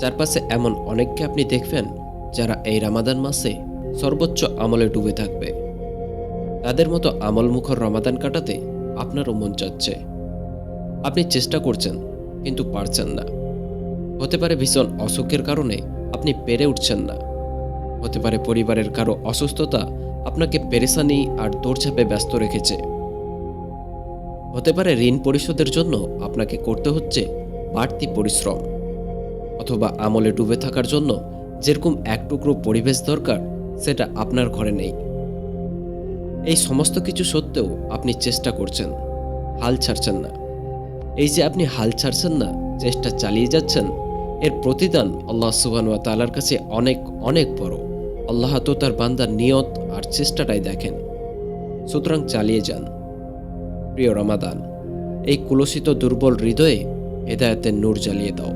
চারপাশে এমন অনেককে আপনি দেখবেন যারা এই রামাদান মাসে সর্বোচ্চ আমলে ডুবে থাকবে। তাদের মতো আমলমুখর রমাদান কাটাতে আপনারও মন চাচ্ছে। আপনি চেষ্টা করছেন, কিন্তু পারছেন না। হতে পারে ভীষণ অসুখের কারণে আপনি পেরে উঠছেন না। হতে পারে পরিবারের কারও অসুস্থতা আপনাকে পেরেশানি আর দৌড়ঝাঁপে ব্যস্ত রেখেছে। হতে পারে ঋণ পরিশোধের জন্য আপনাকে করতে হচ্ছে বাড়তি পরিশ্রম। অথবা আমলে ডুবে থাকার জন্য যেরকম এক টুকরো পরিবেশ দরকার, সেটা আপনার ঘরে নেই। এই সমস্ত কিছু সত্ত্বেও আপনি চেষ্টা করছেন, হাল ছাড়ছেন না। এই যে আপনি হাল ছাড়ছেন না, চেষ্টা চালিয়ে যাচ্ছেন, এর প্রতিদান আল্লাহ সুবানুয়া তালার কাছে অনেক অনেক বড়। আল্লাহ তো তার বান্দার নিয়ত আর চেষ্টাটাই দেখেন। সুতরাং চালিয়ে যান। প্রিয় রমাদান, এই কুলসিত দুর্বল হৃদয়ে হেদায়তের নূর জ্বালিয়ে দাও।